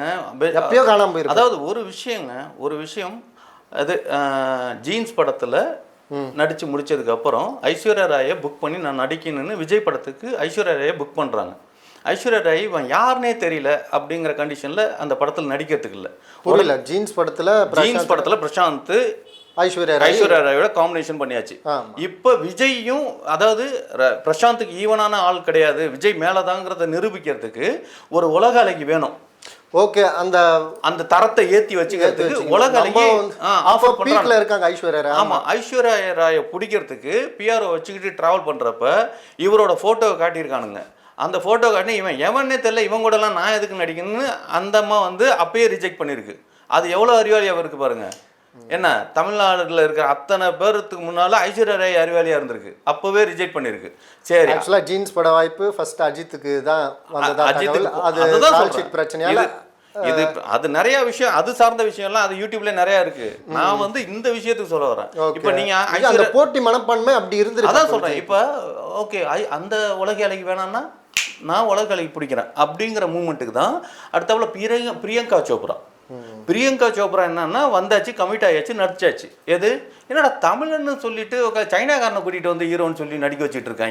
இருக்குங்க எப்பயோ காணாம போயிருக்கு அதாவது ஒரு விஷயங்க ஒரு விஷயம் அது ஜீன்ஸ் படத்தில் நடித்து முடிச்சதுக்கு அப்புறம் ஐஸ்வர்யா ராயை புக் பண்ணி நான் நடிக்கணும்னு விஜய் படத்துக்கு ஐஸ்வர்யா ராயை புக் பண்ணுறாங்க ஐஸ்வர்யா ராய் இவன் யாருனே தெரியல அப்படிங்கிற கண்டிஷனில் அந்த படத்தில் நடிக்கிறதுக்கு இல்லை. புரியல ஜீன்ஸ் படத்துல ஜீன்ஸ் படத்தில் பிரசாந்த் ஐஸ்வர்யா ராய். ஐஸ்வர்யா ராயோட காம்பினேஷன் பண்ணியாச்சு. இப்போ விஜய்யும் அதாவது பிரசாந்துக்கு ஈவனான ஆள் கிடையாது. விஜய் மேலதாங்கிறத நிரூபிக்கிறதுக்கு ஒரு உலக அலைக்கு வேணும். ஓகே அந்த அந்த தரத்தை ஏத்தி வச்சுக்கிறதுக்கு உலக ஆஃபர் பீக்ல இருக்காங்க ஐஸ்வர்யா ராய். ஆமா ஐஸ்வர்யா ராயை பிடிக்கிறதுக்கு பிஆர்ஓ வச்சுக்கிட்டு டிராவல் பண்றப்ப இவரோட போட்டோவை காட்டியிருக்கானுங்க. அந்த போட்டோ காட்டி இவன் எவனே தெரியல இவன் கூடலாம் நான் எதுக்கு நடிக்கணும்னு அந்த அம்மா வந்து அப்பயே ரிஜெக்ட் பண்ணியிருக்கு. அது எவ்வளோ அறிவாளியாக இருக்கு பாருங்க. என்ன தமிழ்நாடுல இருக்கிற அத்தனை பேருக்கு முன்னால ஐஸ்வர்யா ராய் அறிவாளியா இருந்திருக்கு. அப்பவே ரிஜெக்ட் பண்ணியிருக்கு சரி. ஆக்சுவலா ஜீன்ஸ் பட வாய்ப்பு ஃபர்ஸ்ட் அஜித்துக்கு தான் அஜித்துக்கு அது பிரச்சனையால இது- அது நிறைய விஷயம் அது சார்ந்த விஷயம்லாம் அது யூடியூப்ல நிறைய இருக்கு. நான் வந்து இந்த விஷயத்துக்கு சொல்ல வரேன். இப்போ நீங்க போட்டி மனப்பான்மை அப்படி இருந்திருக்கு அதான் சொல்றேன். இப்போ ஓகே அந்த உலக அலைக்கு வேணாம்னா நான் உலக அலைக்கு பிடிக்கிறேன். அப்படிங்கிற மூமெண்ட்டுக்கு தான் அடுத்தவள பிரியங்கா பிரியங்கா சோப்ரா. பிரியங்கா சோப்ரா என்னன்னா வந்தாச்சு கமிட் ஆயாச்சு நடிச்சாச்சு. எது? என்னடா தமிழன்னு சொல்லிட்டு ஒரு சைனாக்காரனை கூட்டிகிட்டு வந்து ஹீரோன்னு சொல்லி நடிக்க வச்சுட்டு இருக்காங்க.